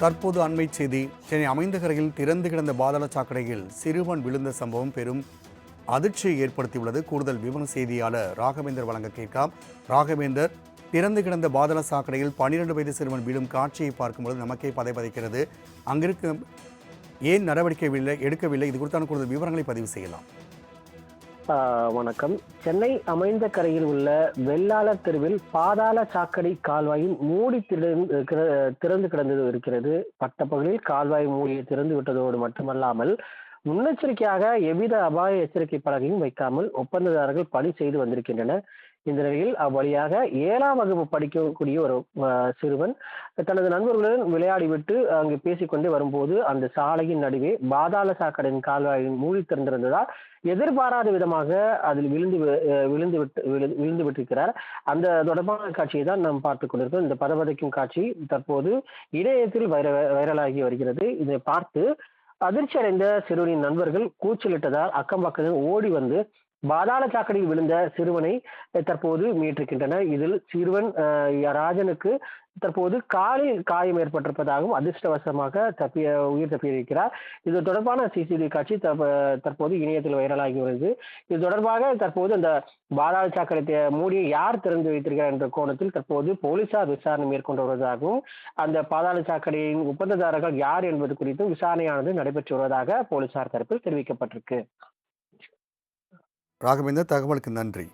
தற்போது அண்மை செய்தி சென்னை அமைந்தகரையில் திறந்து கிடந்த பாதாள சாக்கடையில் சிறுவன் விழுந்த சம்பவம் பெரும் அதிர்ச்சியை ஏற்படுத்தியுள்ளது. கூடுதல் விவரம் செய்தியாளர் ராகவேந்தர் வழங்க கேட்காம் ராகவேந்தர் திறந்து கிடந்த பாதாள சாக்கடையில் பன்னிரண்டு வயது சிறுவன் விழும் காட்சியை பார்க்கும்போது நமக்கே பதைபதைக்கிறது. அங்கிருக்கும் ஏன் நடவடிக்கை இல்லை எடுக்கவில்லை? இது குறித்தான கூடுதல் விவரங்களை பதிவு செய்யலாம். வணக்கம். சென்னை அமைந்த கரையில் உள்ள வெள்ளாளர் தெருவில் பாதாள சாக்கடை கால்வாயின் மூடி திறந்து திறந்து கிடந்தது இருக்கிறது. பட்டப்பகுதியில் கால்வாய் மூடியை திறந்து விட்டதோடு மட்டுமல்லாமல் முன்னெச்சரிக்கையாக எவ்வித அபாய எச்சரிக்கை பலகையும் வைக்காமல் ஒப்பந்ததாரர்கள் பணி செய்து வந்திருக்கின்றனர். இந்த நிலையில் அவ்வழியாக ஏழாம் வகுப்பு படிக்கக்கூடிய ஒரு சிறுவன் தனது நண்பர்களுடன் விளையாடிவிட்டு அங்கு பேசிக்கொண்டே வரும்போது அந்த சாலையின் நடுவே பாதாள சாக்கடையின் கால்வாயின் மூடி திறந்திருந்ததால் எதிர்பாராத விதமாக அதில் விழுந்து வி- விழுந்து விட்டு விழு- விழுந்து விட்டிருக்கிறார். அந்த தொடர்பான காட்சியை தான் நாம் பார்த்துக் கொண்டிருக்கோம் இந்த பதபதைக்கும் காட்சி தற்போது இணையத்தில் வைர வைரலாகி வருகிறது. இதை பார்த்து அதிர்ச்சி அடைந்த சிறுவனின் நண்பர்கள் கூச்சலிட்டதால் அக்கம் பக்கத்தில் ஓடி வந்து பாதாள சாக்கடையில் விழுந்த சிறுவனை தற்போது மீட்டிருக்கின்றனர் இதில் சிறுவன் ராஜனுக்கு தற்போது காலில் காயம் ஏற்பட்டிருப்பதாகவும் அதிர்ஷ்டவசமாக தப்பிய உயிர் தப்பியிருக்கிறார். இது தொடர்பான சிசிடிவி காட்சி தற்போது இணையத்தில் வைரலாகி வருகிறது இது தொடர்பாக தற்போது அந்த பாதாள சாக்கடை மூடியை யார் திறந்து வைத்திருக்கிறார் என்ற கோணத்தில் தற்போது போலீசார் விசாரணை மேற்கொண்டு வருவதாகவும் அந்த பாதாள சாக்கடையின் ஒப்பந்ததாரர்கள் யார் என்பது குறித்தும் விசாரணையானது நடைபெற்று வருவதாக போலீசார் தரப்பில் தெரிவிக்கப்பட்டிருக்கு. ராகவேந்தர் தகவலுக்கு நன்றி.